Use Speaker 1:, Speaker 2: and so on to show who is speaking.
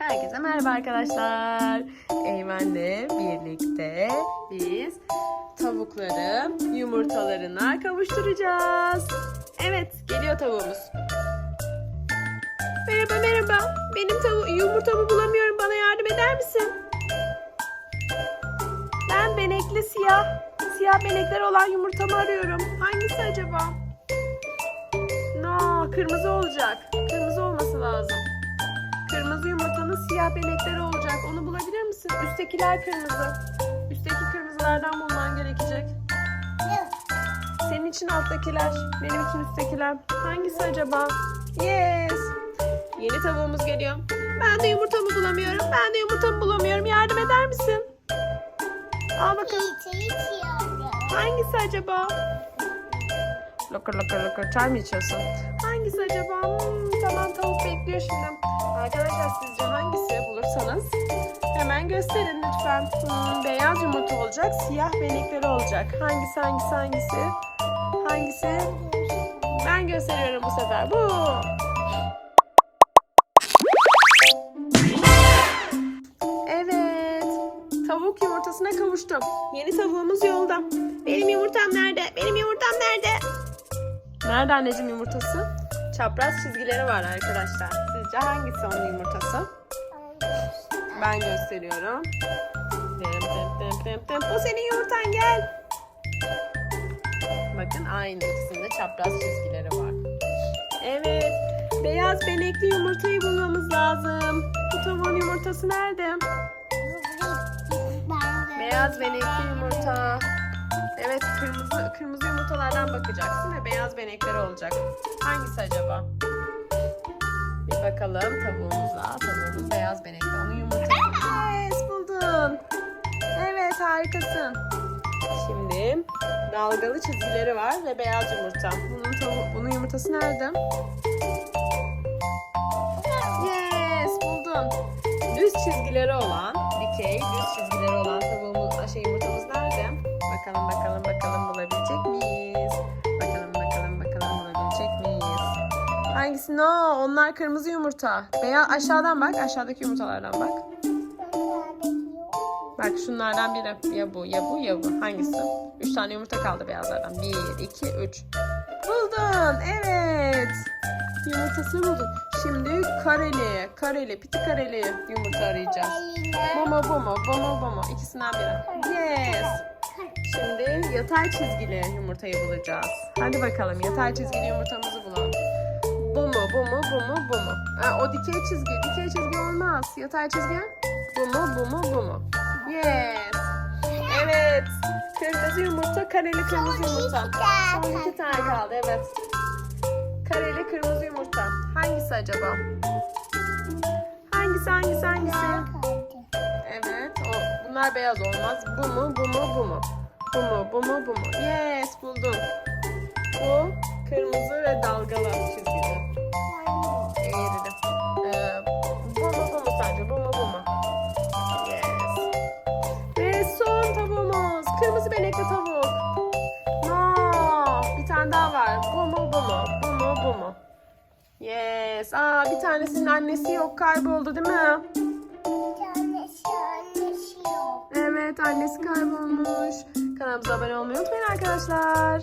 Speaker 1: Herkese merhaba arkadaşlar. Eymen'le birlikte biz tavukları yumurtalarına kavuşturacağız. Evet, geliyor tavuğumuz. Merhaba merhaba. Benim tavu yumurtamı bulamıyorum. Bana yardım eder misin? Ben benekli siyah, siyah benekler olan yumurtamı arıyorum. Hangisi acaba? No, kırmızı olacak. Kırmızı olması lazım. Yumurtanın siyah benekleri olacak. Onu bulabilir misin? Üsttekiler kırmızı. Üstteki kırmızılardan bulman gerekecek. Senin için alttakiler, benim için üsttekiler. Hangisi acaba? Yes. Yeni tavuğumuz geliyor. Ben de yumurtamı bulamıyorum. Ben de yumurtamı bulamıyorum. Yardım eder misin? Al bakalım. Hangisi acaba? Lokur lokur lokur. Çay mı içiyorsun? Hangisi acaba? Hmm, tamam tavuk bekliyor şimdi. Arkadaşlar sizce hangisi bulursanız hemen gösterin lütfen. Hmm, beyaz yumurta olacak, siyah benekleri olacak. Hangisi hangisi hangisi? Hangisi? Ben gösteriyorum bu sefer. Bu. Evet. Tavuk yumurtasına kavuştum. Yeni tavuğumuz yolda. Benim yumurtam nerede? Benim yumurtam nerede? Nerede anneciğim yumurtası? Çapraz çizgileri var arkadaşlar. Sizce hangisi onun yumurtası? Ben gösteriyorum. Dım dım dım dım dım. Bu senin yumurtan gel. Bakın aynı ikisinde çapraz çizgileri var. Evet. Beyaz benekli yumurtayı bulmamız lazım. Bu tavuğun yumurtası nerede? Beyaz benekli yumurta. Evet kırmızı kırmızı yumurtalardan bakacaksın ve beyaz benekleri olacak. Hangisi acaba? Bir bakalım tavuğumuza. Tavuğumuz beyaz benekli. Onun yumurtası. Yes buldun. Evet harikasın. Şimdi dalgalı çizgileri var ve beyaz yumurta. Bunun tavu bunun yumurtası nerede? Yes buldun. Düz çizgileri olan, dikey düz çizgileri olan tavuğumuz, şey? Bakalım bakalım bakalım bulabilecek miyiz? Bakalım bakalım bakalım bulabilecek miyiz? Hangisi? No, onlar kırmızı yumurta. Beyaz aşağıdan bak, aşağıdaki yumurtalardan bak. Bak şunlardan biri. Ya bu, ya bu, ya bu. Hangisi? Üç tane yumurta kaldı beyazlardan. Bir, iki, üç. Buldun. Evet. Yumurtasını buldun. Şimdi kareli, kareli, piti kareli yumurta arayacağız. Bu mu, bu mu? İkisinden biri. Yes. Şimdi yatay çizgili yumurtayı bulacağız. Hadi bakalım yatay çizgili yumurtamızı bulalım. Bu mu, bu mu, bu mu, bu mu? Ha, o dikey çizgi, dikey çizgi olmaz. Yatay çizgi. Bu mu, bu mu, bu mu? Yes. Evet. Kırmızı yumurta, kareli kırmızı yumurta. Son iki tane kaldı, evet. Kareli kırmızı yumurta. Hangisi acaba? Hangisi, hangisi, hangisi? Evet, o, bunlar beyaz olmaz. Bu mu, bu mu, bu mu? Bu mu, bu mu, bu mu? Yes, buldum. Bu kırmızı ve dalgalı çizgili. Eğrili. Ee, bu mu, bu mu sence? Bu mu, bu mu? Yes. Ve son tavuğumuz. Kırmızı benekli tavuk. No, bir tane daha var. Bu mu, bu mu? Bu mu, bu mu? Yes. Aa, bir tanesinin annesi yok, kayboldu değil mi? Evet annesi kaybolmuş. Kanalımıza abone olmayı unutmayın arkadaşlar.